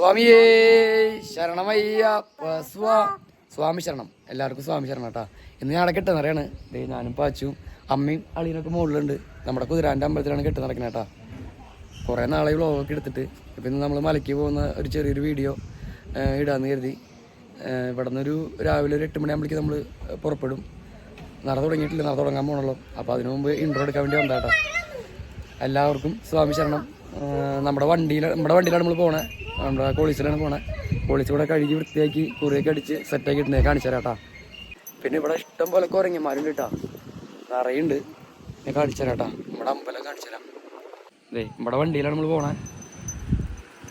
സ്വാമിയേ ശരണമയ്യപ്പ സ്വാ. സ്വാമി ശരണം. എല്ലാവർക്കും സ്വാമി ശരണം കേട്ടാ. ഇന്ന് ഞാൻ കെട്ട് നിറയാണ് ദേ ഞാനും പാച്ചും അമ്മയും അളിയനൊക്കെ മുകളിലുണ്ട്. നമ്മുടെ കുതിരാന്റെ അമ്പലത്തിലാണ് കെട്ട് നടക്കുന്നത് കേട്ടാ. കുറേ നാളെ വ്ളോഗൊക്കെ എടുത്തിട്ട്. ഇപ്പം ഇന്ന് നമ്മൾ മലയ്ക്ക് പോകുന്ന ഒരു ചെറിയൊരു വീഡിയോ ഇടാന്ന് കരുതി. ഇവിടെ നിന്നൊരു രാവിലെ ഒരു എട്ട് മണിയാകുമ്പോഴേക്ക് നമ്മൾ പുറപ്പെടും. നട തുടങ്ങിയിട്ടില്ല നട തുടങ്ങാൻ പോകണല്ലോ അപ്പോൾ അതിനു മുമ്പ് ഇൻട്രോ എടുക്കാൻ വേണ്ടി വന്നതാട്ടാ എല്ലാവർക്കും സ്വാമി ശരണം. നമ്മുടെ വണ്ടിയിൽ നമ്മുടെ വണ്ടിയിലാണ് നമ്മൾ പോണേ. നമ്മുടെ കോളീസിലാണ് പോണേ. കോളീസ് ഇവിടെ കഴുകി വൃത്തിയാക്കി കുറിയൊക്കെ അടിച്ച് സെറ്റാക്കി ഇട്ടുന്നേ കാണിച്ചു തരാട്ടാ പിന്നെ ഇവിടെ ഇഷ്ടം പോലെ കുരങ്ങന്മാരുണ്ട് കേട്ടാ നിറയുണ്ട്. ഞാൻ കാണിച്ചു തരാട്ടാ നമ്മുടെ അമ്പലം കാണിച്ചു തരാം. നമ്മുടെ വണ്ടിയിലാണ് നമ്മൾ പോണേ.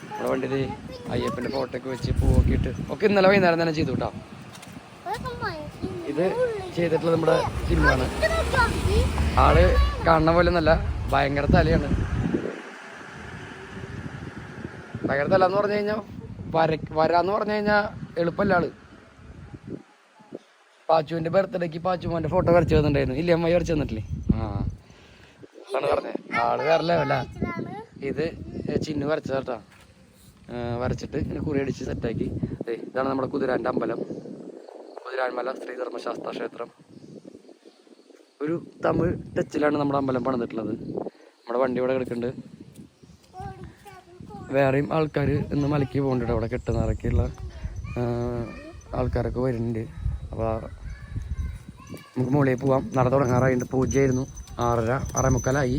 നമ്മുടെ വണ്ടിയിൽ അയ്യപ്പന്റെ ഫോട്ടോ ഒക്കെ വെച്ച് പൂവൊക്കെ ഇട്ട് ഒക്കെ ഇന്നലെ വൈകുന്നേരം തന്നെ ചെയ്തു കേട്ടോ ഇത് ചെയ്തിട്ടുള്ളത് നമ്മുടെ ജിമ്മാണ് ആൾ കാണുന്ന പോലെ നല്ല ഭയങ്കര തലയാണ്. തല എന്ന് പറഞ്ഞു കഴിഞ്ഞാൽ വര വരാന്ന് പറഞ്ഞു കഴിഞ്ഞാൽ എളുപ്പമല്ല ആൾ. പാച്ചുവിന്റെ ബർത്ത്ഡേക്ക് പാച്ചുമോന്റെ ഫോട്ടോ വരച്ചു തന്നിട്ടുണ്ടായിരുന്നു. ഇല്ലേ അമ്മ വരച്ചു തന്നിട്ടില്ലേ? ആ. ആൾ വേറെ ഇത് ചിന്നു വരച്ചത് കേട്ടോ. വരച്ചിട്ട് കുറി അടിച്ച് സെറ്റാക്കി ഇതാണ് നമ്മുടെ കുതിരാന്റെ അമ്പലം. കുതിരാൻമല ശ്രീധർമ്മശാസ്ത്ര ക്ഷേത്രം. ഒരു തമിഴ് ടച്ചിലാണ് നമ്മുടെ അമ്പലം പണിതിട്ടുള്ളത്. നമ്മുടെ വണ്ടി ഇവിടെ കിടക്കുന്നുണ്ട്. വേറെയും ആൾക്കാർ ഇന്ന് മലയ്ക്ക് പോകുന്നുണ്ട് അവിടെ കെട്ടുന്നറക്കുള്ള ആൾക്കാരൊക്കെ വരുന്നുണ്ട്. അപ്പോൾ നമുക്ക് മുകളിൽ പോവാം. നട തുടങ്ങാറായിട്ടുണ്ട് പൂജയായിരുന്നു. ആറര അറമുക്കാലായി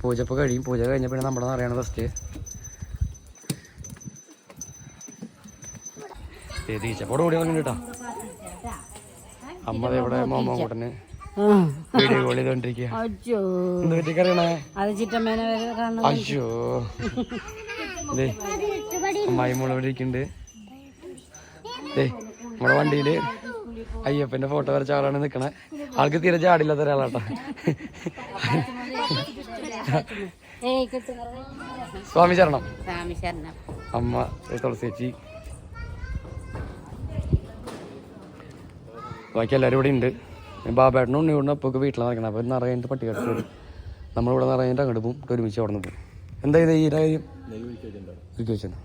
പൂജ ഇപ്പോൾ കഴിയും. പൂജ കഴിഞ്ഞ പിന്നെ നമ്മുടെ നിറയാണ് ഫസ്റ്റ് കൂടി അമ്മ ദേ ഇവിടെ മോമോട്ടന് വീഡിയോ കോൾ ചെയ്തോണ്ടിരിക്കുക അയ്യോ. അമ്മായി മോൾ ഇവിടെ ഇരിക്കുന്നുണ്ട്. നമ്മുടെ വണ്ടിയിൽ അയ്യപ്പന്റെ ഫോട്ടോ വരച്ച ആളാണ് നിക്കണേ. ആൾക്ക് തീരെ ചാടില്ലാത്ത ഒരാളാട്ടാ. സ്വാമി ശരണം. അമ്മ ദേ തുളസി ചേച്ചി ബാക്കി എല്ലാവരും ഇവിടെ ഉണ്ട്. ബാബേട്ടനും ഉണ്ണി കൊണ്ട് അപ്പൊക്ക് വീട്ടിൽ നടക്കണം. അപ്പൊ നിറയെ പട്ടികൾക്ക് വരും നമ്മളിവിടെ നിറയെ അങ്ങോട്ട് പോകും ഒരുമിച്ച് അവിടെ നിന്ന് പോകും എന്താ ഇത് ഈ കാര്യം? 네, 이거 읽혀야 된다. 읽혀잖아.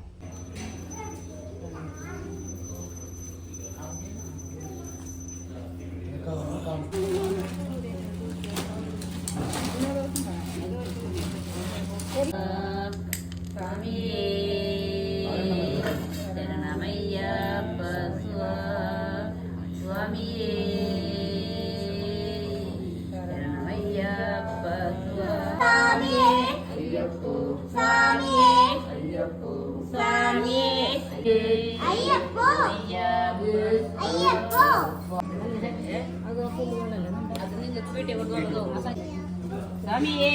감히 സ്വാമിയേ.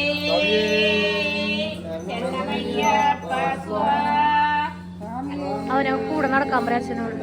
അവനെ കൂടെ നടക്കാൻ പറയാം അച്ഛനോട്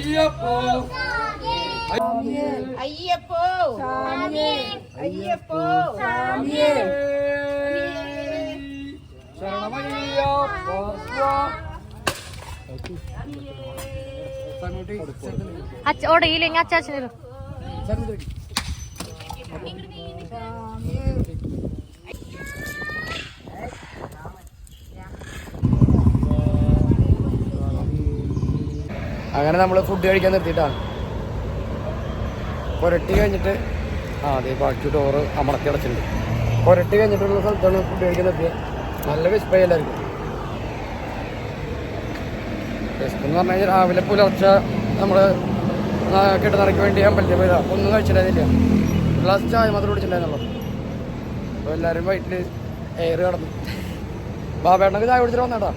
അയ്യപ്പോ. അയ്യപ്പോ. അയ്യപ്പോ. അയ്യപ്പോ അച്ഛ ഓടയില്ലെങ്കിൽ അച്ചാച്ചന് അങ്ങനെ നമ്മൾ ഫുഡ് കഴിക്കാൻ നിർത്തിയിട്ടാണ് പുരട്ടി കഴിഞ്ഞിട്ട് ആ അതെ ബാക്കി ഡോറ് അമർത്തി അടച്ചിട്ടുണ്ട്. പുരട്ടി കഴിഞ്ഞിട്ടുള്ള സ്ഥലത്താണ് ഫുഡ് കഴിക്കാൻ നിർത്തിയത് നല്ല വിശപ്പായി എല്ലാവർക്കും. വിസ്പെന്ന് പറഞ്ഞു കഴിഞ്ഞാൽ രാവിലെ പുലർച്ച നമ്മൾ കെട്ടുനിറയ്ക്ക് വേണ്ടി അമ്പലത്തിൽ പോയതാ. ഒന്നും കഴിച്ചിട്ടുണ്ടായിരുന്നില്ല ഗ്ലാസ് ചായ മാത്രം കുടിച്ചിട്ടുണ്ടായിരുന്നുള്ളൂ. അപ്പോൾ എല്ലാവരും വൈറ്റിൽ എയർ കടന്നു ബാബേട്ടനൊക്കെ ചായ കുടിച്ചിട്ട് വന്നേട്ടാ.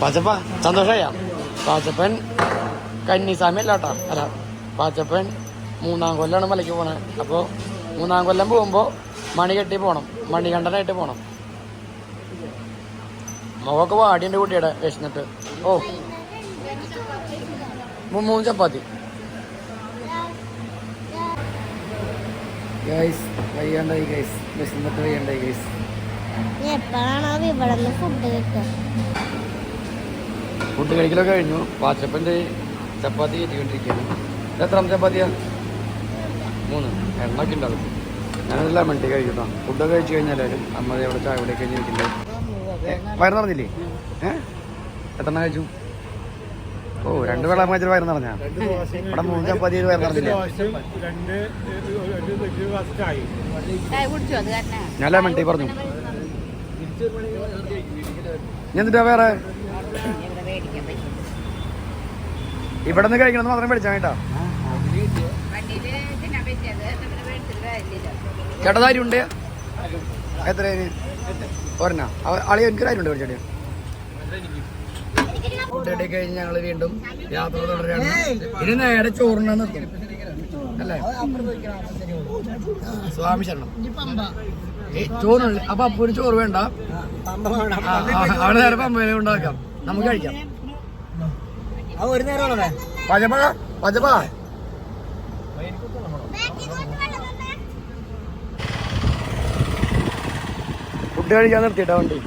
പാച്ചപ്പ സന്തോഷമായ പാച്ചപ്പൻ കന്നിസ്വാമി അല്ല കേട്ടോ അല്ല പാച്ചപ്പൻ മൂന്നാം കൊല്ലാണ് മലയ്ക്ക് പോണേ. അപ്പോൾ മൂന്നാം കൊല്ലം പോകുമ്പോൾ മണി കെട്ടി പോകണം മണികണ്ഠനായിട്ട് പോകണം മുഖമൊക്കെ വാടിയുണ്ട് കുട്ടിയുടെ വിശന്നിട്ട്. ഓ മൂന്ന് ചപ്പാത്തി. ഗൈസ് വയ്യാണ്ടായി ഗൈസ് വിശന്നിട്ട് വയ്യാണ്ടായി ഗൈസ് എപ്പോഴാണോ ഇവിടെ നിന്ന് ഫുഡ് കിട്ടുക? ഫുഡ് കഴിക്കലൊക്കെ കഴിഞ്ഞു. പാച്ചപ്പന്റെ ചപ്പാത്തി കയറ്റിക്കൊണ്ടിരിക്കുകയാണ്. ഇത് എത്രാം ചപ്പാത്തിയാ? മൂന്ന്. എണ്ണൊക്കെ ഉണ്ടാവും. ഞാനെല്ലാം മണ്ടി കഴിക്കട്ടോ ഫുഡൊക്കെ കഴിച്ചു കഴിഞ്ഞാലും അമ്മ എവിടെ അവിടെ ചായ കൂടെ കഴിഞ്ഞിരിക്കില്ലേ വയറ് ഏഹ് എത്ര കഴിച്ചു? ഓ രണ്ട് വെള്ളം കഴിച്ചിട്ട് വയറ് നിറഞ്ഞാ ഇവിടെ മൂന്ന് ചപ്പാത്തി വയറ് നടന്നില്ല? ഞാൻ ലെമൺ ടീ പറഞ്ഞു. ഞാൻ എന്നിട്ടാ വേറെ? ഇവിടെ നിന്ന് കഴിക്കണമെന്ന് മാത്രം മേടിച്ചാ കേട്ടോ. മേടിച്ചിട്ട് ചേട്ടതാരി ഉണ്ട് എത്ര ഒരെണ്ണ? അളി എനിക്കൊരു ആരുണ്ട് ചേട്ടി ഫുഡ് കഴിഞ്ഞ് ഞങ്ങൾ വീണ്ടും യാത്ര തുടരുകയാണ് ഇനി നേരെ ചോറിനാ നിർത്തും. അല്ലേ? സ്വാമി ശരണം. ചോറുണ്ട് അപ്പൊ അപ്പൊ ഒരു ചോറ് വേണ്ട. അവിടെ നേരെ പമ്പയിലെ ഉണ്ടാക്കാം. നമുക്ക് കഴിക്കാം. ഒരു നേരം പച്ചപ്പ പച്ചപ്പ ഫുഡ് കഴിക്കാൻ നിർത്തിയിട്ടാ വണ്ടി.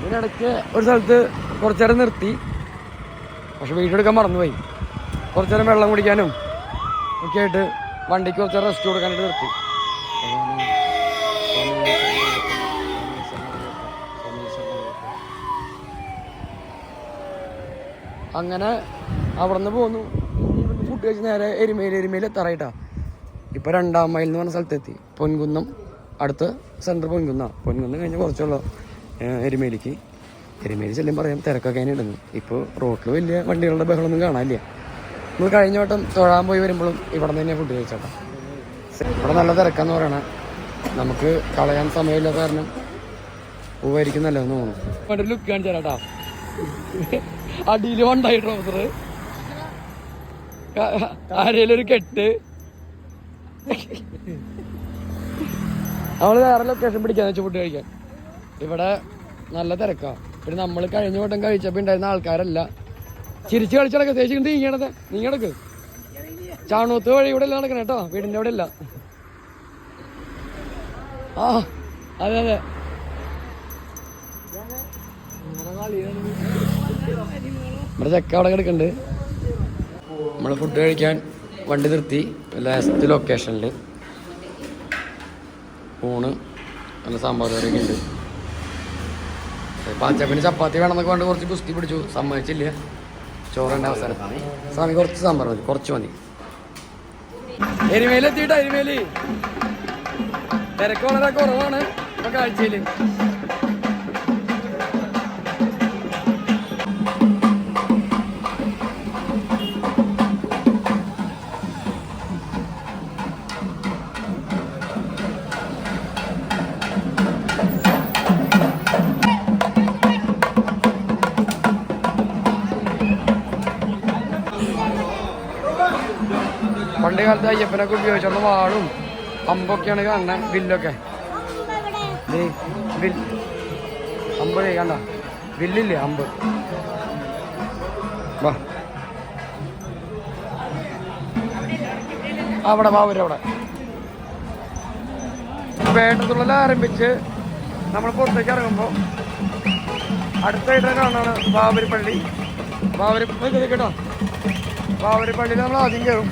ഇതിനിടയ്ക്ക് ഒരു സ്ഥലത്ത് കുറച്ചേരം നിർത്തി. പക്ഷെ വീഡിയോ എടുക്കാൻ മറന്നുപോയി. കുറച്ചു നേരം വെള്ളം കുടിക്കാനും ഒക്കെ ആയിട്ട് വണ്ടിക്ക് കുറച്ച് റെസ്റ്റ് കൊടുക്കാനായിട്ട് നിർത്തി. അങ്ങനെ അവിടെ നിന്ന് പോന്നു. ഫുഡ് കഴിച്ച് നേരെ എരുമേൽ എരുമേൽ എത്താറായിട്ടാ ഇപ്പൊ രണ്ടാം മൈൽ എന്ന് പറഞ്ഞ സ്ഥലത്തെത്തി. പൊൻകുന്നം അടുത്ത് സെന്റർ പൊൻകുന്ന. പൊൻകുന്നം കഴിഞ്ഞ് കുറച്ചുള്ള എരുമേലിക്ക്. എരുമേലി ചെല്ലും പറയാം തിരക്കൊക്കെ അതിന് ഇടുന്നു. ഇപ്പോൾ റോട്ടിൽ വലിയ വണ്ടികളുടെ ബഹളമൊന്നും കാണാനില്ല. നമ്മൾ കഴിഞ്ഞ വട്ടം തൊഴാൻ പോയി വരുമ്പോഴും ഇവിടെ നിന്ന് തന്നെ ഫുഡ് കഴിച്ചേട്ടാ. ഇവിടെ നല്ല തിരക്കാന്ന് പറയണേ. നമുക്ക് കളയാൻ സമയമില്ല കാരണം പോവായിരിക്കും നല്ലതെന്ന് തോന്നുന്നു. ലുക്ക് കാണിച്ചു തരാട്ടാ. അടിയിൽ വണ്ടായി ട്രൗസർ ആരേലും ഒരു കെട്ട്. നമ്മൾ വേറെ ലൊക്കേഷൻ പിടിക്കാന്ന് വെച്ചാൽ ഫുഡ് കഴിക്കാൻ. ഇവിടെ നല്ല തിരക്കാ. പിന്നെ നമ്മൾ കഴിഞ്ഞ വട്ടം കഴിച്ചപ്പോ ഉണ്ടായിരുന്ന ആൾക്കാരല്ല. ചിരിച്ച് കളിച്ചടക്ക തേച്ച് നീ ഇങ്ങടത്തെ നീ കിടക്ക് ചാണൂത്ത് വഴി ഇവിടെ അല്ല നടക്കണേ കേട്ടോ. വീടിന്റെ അവിടെ അല്ല. ആ അതെ അതെ. നമ്മുടെ ചക്ക അവിടെ കിടക്കണ്ട് നമ്മൾ ഫുഡ് കഴിക്കാൻ വണ്ടി നിർത്തി. ലാസ്റ്റ് ലൊക്കേഷനിൽ ഊണ് നല്ല സാമ്പാർ കറിയൊക്കെ ഉണ്ട്. പാച്ചപ്പിന് ചപ്പാത്തി വേണമെന്നൊക്കെ കൊണ്ട് കുറച്ച് കുസ്തി പിടിച്ചു. സമ്മതിച്ചില്ല. ചോറിന്റെ അവസരം സ്വാമി കുറച്ച് സാമ്പാർ മതി. കുറച്ച് മതി. എരിമേലി എത്തിയിട്ടാ എരിമേലി. തിരക്ക് വളരെ കുറവാണ്. ഇപ്പൊ കാഴ്ചയിൽ. പണ്ട് കാലത്ത് അയ്യപ്പനൊക്കെ ഉപയോഗിച്ചിരുന്ന വാളും അമ്പൊക്കെയാണ് കാണുന്നത് വില്ലൊക്കെ. ദേ, വിൽ അമ്പ് ദേ കണ്ട? വില്ലില്ലേ അമ്പ്. വാ. അവിടെ വാവൂരവിടെ വേണ്ടതുള്ള ആരംഭിച്ച് നമ്മൾ പുറത്തേക്ക് ഇറങ്ങുമ്പോൾ അടുത്തായിട്ട് കാണാണ് ബാബരി പള്ളി ബാബരി കേട്ടോ? ബാബരി പള്ളിയിൽ നമ്മൾ ആദ്യം കയറും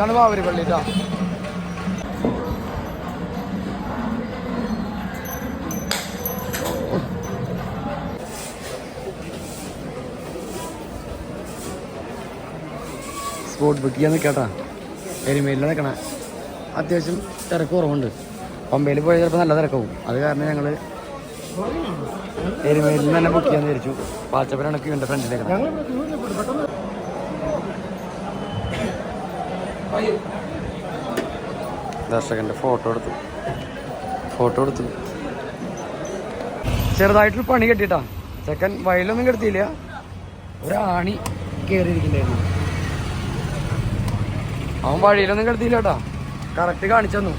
ഇതാണ് വാവരിപ്പള്ളി പള്ളി കേട്ടോ സ്പോട്ട് ബുക്ക് ചെയ്യാൻ നിൽക്കട്ടാ. എരുമേലിൽ നിൽക്കണേ. അത്യാവശ്യം തിരക്ക് കുറവുണ്ട്. പമ്പയിൽ പോയാൽ ചിലപ്പോൾ നല്ല തിരക്കാവും. അത് കാരണം ഞങ്ങൾ എരുമയിൽ നിന്ന് തന്നെ ബുക്ക് ചെയ്യാൻ വിചാരിച്ചു. പാച്ചപ്പനാണ് ക്യൂന്റെ ഫ്രണ്ടിലേക്ക് ദർശകന്റെ ഫോട്ടോ എടുത്തു. ഫോട്ടോ എടുത്തു. ചെറുതായിട്ടൊരു പണി കെട്ടിട്ടാ. ചെക്കൻ വയലൊന്നും കെടുത്തിയില്ല. ഒരാണി കയറിയിരിക്കണ്ടായിരുന്നു അവൻ വഴിയിലൊന്നും കെടുത്തിയില്ല കേട്ടാ കറക്റ്റ് കാണിച്ചു തന്നു.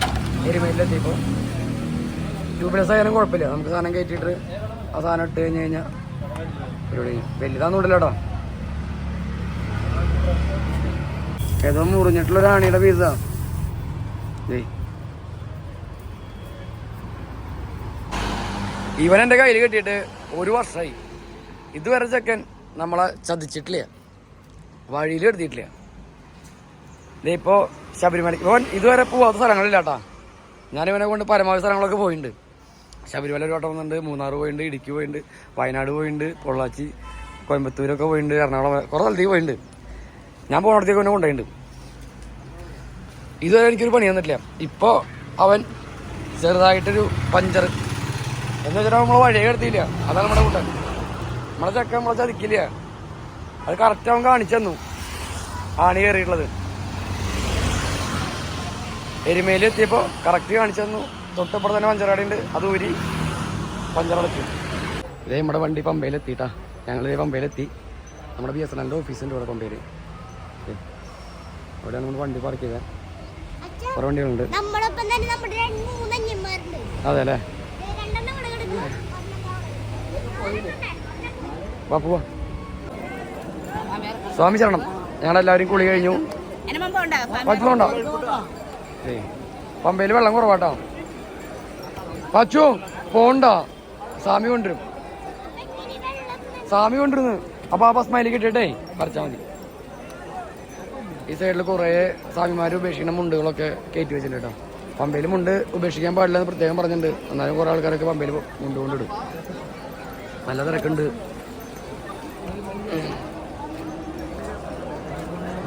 എരുമയിലെത്തിയപ്പോൾ ട്യൂബ്ലെസ് ആയാലും കുഴപ്പമില്ല. നമുക്ക് സാധനം കയറ്റിയിട്ട് ആ സാധനം ഇട്ട് കഴിഞ്ഞ് കഴിഞ്ഞാൽ പരിപാടി വലുതാന്നുണ്ടല്ലോടാ ഏതോ മുറിഞ്ഞിട്ടുള്ള ഒരു ആണിയുടെ പീസാ. ഇവൻ എന്റെ കയ്യിൽ കെട്ടിയിട്ട് ഒരു വർഷമായി ഇതുവരെ ചെക്കൻ നമ്മളെ ചതിച്ചിട്ടില്ല. വഴിയിൽ എടുത്തിട്ടില്ല ദേ ഇപ്പോൾ ശബരിമല ഇവൻ ഇതുവരെ പോവാത്ത സ്ഥലങ്ങളില്ല കേട്ടാ. ഞാൻ ഇവനെ കൊണ്ട് പരമാവധി സ്ഥലങ്ങളൊക്കെ പോയിട്ടുണ്ട് ശബരിമല ഒരു വട്ടം വന്നിട്ടുണ്ട് മൂന്നാർ പോയിട്ടുണ്ട് ഇടുക്കി പോയിട്ടുണ്ട് വയനാട് പോയിട്ടുണ്ട് പൊള്ളാച്ചി കോയമ്പത്തൂരൊക്കെ പോയിട്ടുണ്ട് എറണാകുളം കുറേ സ്ഥലത്തേക്ക് പോയിട്ടുണ്ട് ഞാൻ പോകണത്തേക്ക് അവനെ കൊണ്ടുപോയിട്ടുണ്ട്. ഇതുവരെ എനിക്കൊരു പണി തന്നിട്ടില്ല. ഇപ്പോൾ അവൻ ചെറുതായിട്ടൊരു പഞ്ചർ എന്ന് വെച്ചാൽ നമ്മളെ വഴിയെ കിടത്തിയില്ല. അതാണ് നമ്മുടെ കൂട്ടൻ നമ്മളെ ചക്ക നമ്മളെ ചതിക്കില്ല. അത് കറക്റ്റ് അവൻ കാണിച്ചു ആണി കയറിയിട്ടുള്ളത്. എരുമയിൽ എത്തിയപ്പോൾ കറക്റ്റ് കാണിച്ചു തന്നു. തൊട്ടപ്പുറത്ത് തന്നെ പഞ്ചറാടിയുണ്ട്. അത് ഊരി പഞ്ചറടച്ചു ഇതേ നമ്മുടെ വണ്ടി പമ്പയിലെത്തിട്ടാ ഞങ്ങളിതേ പമ്പയിലെത്തി. നമ്മുടെ ബി എസ് എൻ എന്റെ ഓഫീസിന്റെ ഇവിടെ പമ്പയിൽ അവിടെയാണ് നമ്മൾ വണ്ടി പാർക്ക് ചെയ്തത് കുറേ വണ്ടികളുണ്ട്. നമ്മളൊപ്പം തന്നെ നമ്മുടെ രണ്ട് മൂന്നഞ്ഞന്മാരുണ്ട് അതെ അല്ലേ വാ പോവാ. സ്വാമി ശരണം. ഞങ്ങളെല്ലാവരും കുളി കഴിഞ്ഞു. പച്ചുണ്ടോ പമ്പയിൽ വെള്ളം കുറവാട്ടോ. പച്ചു പോണ്ട. സ്വാമി കൊണ്ടുവരും. സ്വാമി കൊണ്ടുവരുന്നു. അപ്പൊ ആ സ്മൈലി കിട്ടിയിട്ടേ പറിച്ചാൽ മതി. ഈ സൈഡിൽ കുറേ സ്വാമിമാർ ഉപേക്ഷിക്കുന്ന മുണ്ടുകളൊക്കെ കയറ്റി വെച്ചിട്ടുണ്ട് കേട്ടോ. പമ്പയിൽ മുണ്ട് ഉപേക്ഷിക്കാൻ പാടില്ല എന്ന് പ്രത്യേകം പറഞ്ഞിട്ടുണ്ട്. എന്നാലും കുറേ ആൾക്കാരൊക്കെ പമ്പയിൽ മുണ്ട് കൊണ്ടിടും. നല്ല തിരക്കുണ്ട്.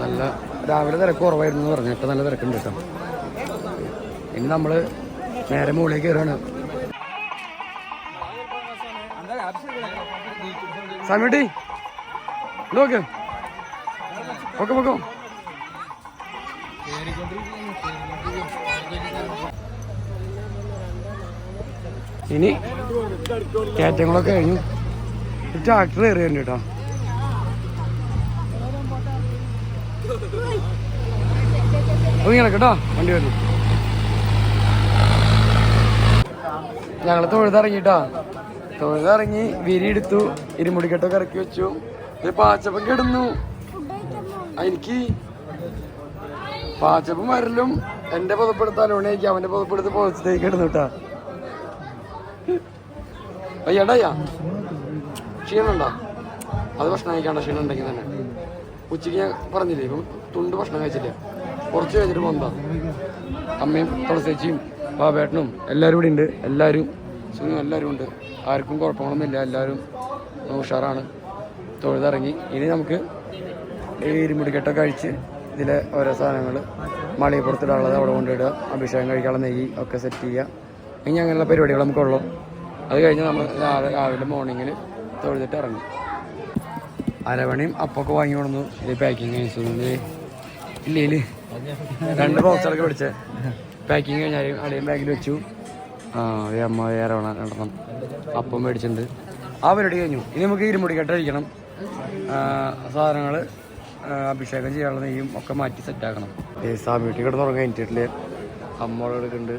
നല്ല രാവിലെ തിരക്ക് കുറവായിരുന്നു എന്ന് പറഞ്ഞു. നല്ല തിരക്കുണ്ട് കേട്ടോ. ഇനി നമ്മൾ നേരെ മുകളിലേക്ക് കയറാണ് സമീട്ടി നോക്ക്. ഓക്കെ പൊക്കോ. ഇനി കയറ്റങ്ങളൊക്കെ കഴിഞ്ഞു. ട്രാക്ടർ കയറിയുണ്ട് കേട്ടോ. ഇങ്ങനെ കേട്ടോ വണ്ടി വരുന്നു ഞങ്ങൾ തൊഴുതിറങ്ങിട്ടാ തൊഴുതിറങ്ങി വിരി എടുത്തു ഇരുമുടിക്കെട്ടൊക്കെ ഇറക്കി വെച്ചു. പാച്ചപ്പം കിടന്നു എനിക്ക് പാച്ചപ്പം വരലും. എന്റെ പൊതുപ്പെടുത്താൻ ഉണയിക്കാം അവന്റെ പുതപ്പെടുത്ത് കേട്ടാ അയ്യടയ്യാ ക്ഷീണുണ്ടോ അത് ഭക്ഷണം കഴിക്കാണ്ട ക്ഷീണം ഉണ്ടെങ്കിൽ തന്നെ. ഉച്ചയ്ക്ക് ഞാൻ പറഞ്ഞില്ലേ ഇപ്പം തുണ്ട് ഭക്ഷണം കഴിച്ചില്ല. കുറച്ച് കഴിഞ്ഞിട്ട് പോന്താ അമ്മയും തുളസേച്ചിയും ബാബേട്ടനും എല്ലാവരും ഇവിടെ ഉണ്ട്. എല്ലാവരും സുഖം എല്ലാവരും ഉണ്ട്. ആർക്കും കുഴപ്പങ്ങളൊന്നുമില്ല എല്ലാവരും ഉഷാറാണ്. തൊഴുതിറങ്ങി. ഇനി നമുക്ക് ഇരുമുടിക്കെട്ടൊക്കെ കഴിച്ച് ഇതിലെ ഓരോ സാധനങ്ങൾ മാളികപ്പുറത്തിലുള്ളത് അവിടെ കൊണ്ടിടുക അഭിഷേകം കഴിക്കാനുള്ള നെയ്യ് ഒക്കെ സെറ്റ് ചെയ്യുക. ഇനി അങ്ങനെയുള്ള പരിപാടികൾ നമുക്കുള്ളൂ. അത് കഴിഞ്ഞ് നമ്മൾ രാവിലെ രാവിലെ മോർണിംഗിൽ തൊഴുതിട്ട് ഇറങ്ങും. അരവണിയും അപ്പൊക്കെ വാങ്ങി കൊടുന്നു ഇത് പാക്കിങ് കഴിച്ചു. ഇല്ലേ രണ്ട് ബോക്സുകളൊക്കെ പിടിച്ച് പാക്കിങ് കഴിഞ്ഞാൽ അടിയും ബാഗിൽ വെച്ചു. ആ ഒരു അമ്മ അരവണ രണ്ടെണ്ണം അപ്പം മേടിച്ചിട്ടുണ്ട്. ആ പരിപാടി കഴിഞ്ഞു. ഇനി നമുക്ക് ഇരുമുടി കെട്ടഴിക്കണം. സാധനങ്ങൾ അഭിഷേകം ചെയ്യാനുള്ള നെയ്യും ഒക്കെ മാറ്റി സെറ്റാക്കണം ഈ സാമ്യൂട്ടി കിടന്ന് തുടങ്ങാൻ കഴിഞ്ഞിട്ടില്ല അമ്മോടെ എടുക്കുന്നുണ്ട്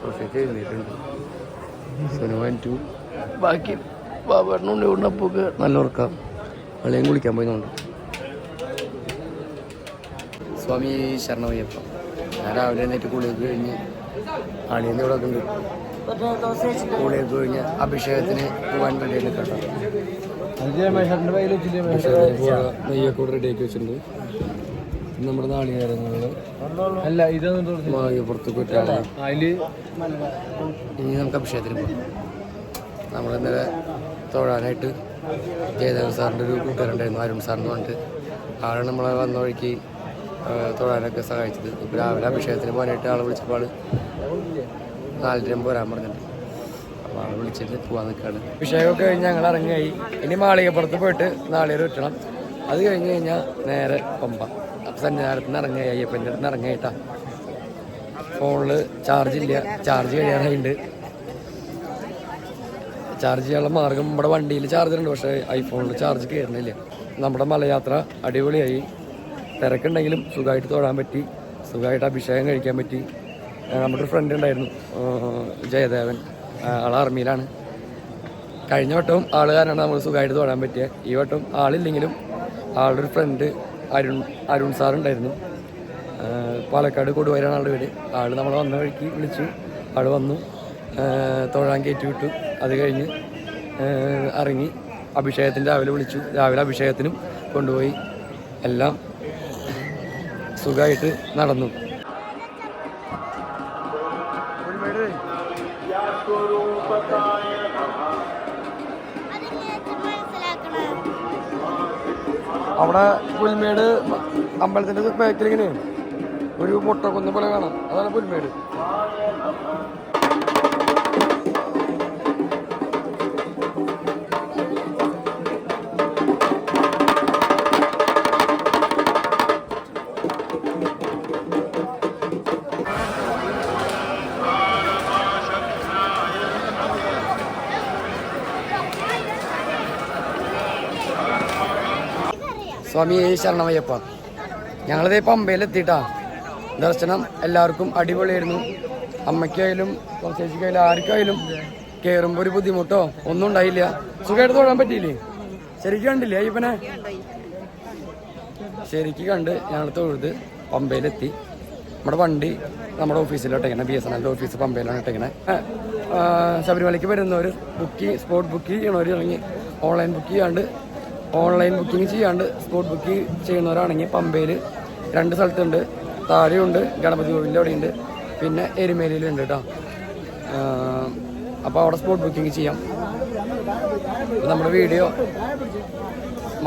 പ്രൊസേറ്റ് എഴുന്നേറ്റുണ്ട് സുനുവൻ ടു ബാക്കി ബാബേട്ടനുണ്ട് ഇവിടെ അപ്പൊക്കെ നല്ല ഉറക്കാം. വെള്ളയും കുളിക്കാൻ പോയിന്നുണ്ട്. സ്വാമി ശരണമയ്യപ്പ. ഞാൻ രാവിലെ എഴുന്നേറ്റ് കുളിയൊക്കെ കഴിഞ്ഞ് അളിയന്റെ ഇവിടെ ഉണ്ട് കുളിയൊക്കെ കഴിഞ്ഞ് അഭിഷേകത്തിന് പോകാൻ റെഡി അഭിഷേകത്തിന് പോകാൻ നെയ്യൊക്കെ റെഡിയാക്കി വെച്ചിട്ടുണ്ട്. നമ്മുടെ നാളികേരങ്ങളിൽ അല്ല ഇതൊന്നും പുറത്ത് പോയിട്ടാണ് അതിൽ ഇനി നമുക്ക് അഭിഷേകത്തിന് പോകാം. നമ്മൾ ഇന്നലെ തൊഴാനായിട്ട് ജയദേവൻ സാറിന്റെ ഒരു കൂട്ടുകാരുണ്ടായിരുന്നു അരുൺ സാറിന് പറഞ്ഞിട്ട്. ആളാണ് നമ്മളെ വന്ന വഴിക്ക് തൊഴാനൊക്കെ സഹായിച്ചത്. ഇപ്പോൾ രാവിലെ അഭിഷേകത്തിന് പോകാനായിട്ട് ആളെ വിളിച്ചപ്പോൾ ആൾ പോരാൻ വരാൻ പറഞ്ഞിട്ടുണ്ട്. അപ്പോൾ ആളെ വിളിച്ചിട്ട് പോകാൻ നിൽക്കുകയാണ് അഭിഷേകമൊക്കെ കഴിഞ്ഞ് ഞങ്ങൾ ഇറങ്ങിയായി ഇനി മാളികപ്പുറത്ത് പോയിട്ട് നാളെ വെട്ടണം അത് കഴിഞ്ഞ് കഴിഞ്ഞാൽ നേരെ പമ്പ. സന്നിധാനത്ത് നിന്ന് ഇറങ്ങിയായി അയ്യപ്പന്റെ അടുത്ത് നിന്ന് ഇറങ്ങിയിട്ടാ ഫോണിൽ ചാർജ് ഇല്ല. ചാർജ് കഴിയാറായിട്ടുണ്ട് ചാർജ് ചെയ്യാനുള്ള മാർഗം നമ്മുടെ വണ്ടിയിൽ ചാർജർ ഉണ്ട്. പക്ഷേ ഐഫോണിൽ ചാർജ് കയറുന്നില്ല. നമ്മുടെ മലയാത്ര അടിപൊളിയായി. തിരക്കുണ്ടെങ്കിലും സുഖമായിട്ട് തൊഴാൻ പറ്റി. സുഖമായിട്ട് അഭിഷേകം കഴിക്കാൻ പറ്റി. നമ്മുടെ ഫ്രണ്ട് ഉണ്ടായിരുന്നു. ജയദേവൻ. ആൾ ആർമിയിലാണ്. കഴിഞ്ഞ വട്ടവും ആൾ കാരണമാണ് നമ്മൾ സുഖമായിട്ട് തൊടാൻ പറ്റിയത് ഈ വട്ടം ആളില്ലെങ്കിലും ആളുടെ ഒരു ഫ്രണ്ട് അരുൺ അരുൺ സാറുണ്ടായിരുന്നു പാലക്കാട് കൊടുവയറാണ് ആളുടെ വീട് ആൾ നമ്മൾ വന്ന വഴിക്ക് വിളിച്ചു. ആൾ വന്നു. തൊഴാൻ കയറ്റി വിട്ടു. അത് കഴിഞ്ഞ് ഇറങ്ങി. അഭിഷേകത്തിന് രാവിലെ വിളിച്ചു. രാവിലെ അഭിഷേകത്തിനും കൊണ്ടുപോയി. എല്ലാം സുഖമായിട്ട് നടന്നു. അവിടെ പുൽമേട് അമ്പലത്തിന്റെ ബാക്കിൽ ഇങ്ങനെ ഒരു മുട്ടക്കൊന്ന പോലെ കാണാം. അതാണ് പുൽമേട്. സ്വാമി ശരണമയ്യപ്പ. ഞങ്ങളിതേ പമ്പയിലെത്തിയിട്ടാ ദർശനം എല്ലാവർക്കും അടിപൊളിയായിരുന്നു. അമ്മയ്ക്കായാലും ചേച്ചിക്കായാലും ആർക്കായാലും കയറുമ്പോൾ ഒരു ബുദ്ധിമുട്ടോ ഒന്നും ഉണ്ടായില്ല. സുഖമായിട്ട് തൊഴാൻ പറ്റിയില്ലേ? ശരിക്കും കണ്ടില്ലേ അയ്യപ്പനെ? ശരിക്കും കണ്ട് ഞങ്ങൾ തൊഴുത് പമ്പയിലെത്തി. നമ്മുടെ വണ്ടി നമ്മുടെ ഓഫീസിലോട്ടേക്കണേ B S N L office പമ്പയിലാണ് ഇട്ടേക്കണേ. ശബരിമലയ്ക്ക് വരുന്നവർ ബുക്ക് സ്പോട്ട് ബുക്ക് ചെയ്യണവർ ഇറങ്ങി ഓൺലൈൻ ബുക്ക് ചെയ്യാണ്ട് ഓൺലൈൻ ബുക്കിംഗ് ചെയ്യാണ്ട് സ്പോട്ട് ബുക്ക് ചെയ്യുന്നവരാണെങ്കിൽ പമ്പയിൽ രണ്ട് സ്ഥലത്തുണ്ട്. താഴെയുണ്ട് ഗണപതി കോവിലിന്റെ അവിടെയുണ്ട്. പിന്നെ എരുമേലിയിലുണ്ട് കേട്ടോ. അപ്പോൾ അവിടെ സ്പോട്ട് ബുക്കിംഗ് ചെയ്യാം. നമ്മുടെ വീഡിയോ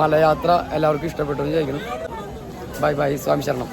മലയാത്ര എല്ലാവർക്കും ഇഷ്ടപ്പെട്ടു എന്ന് ബൈ ബൈ സ്വാമി ശരണം.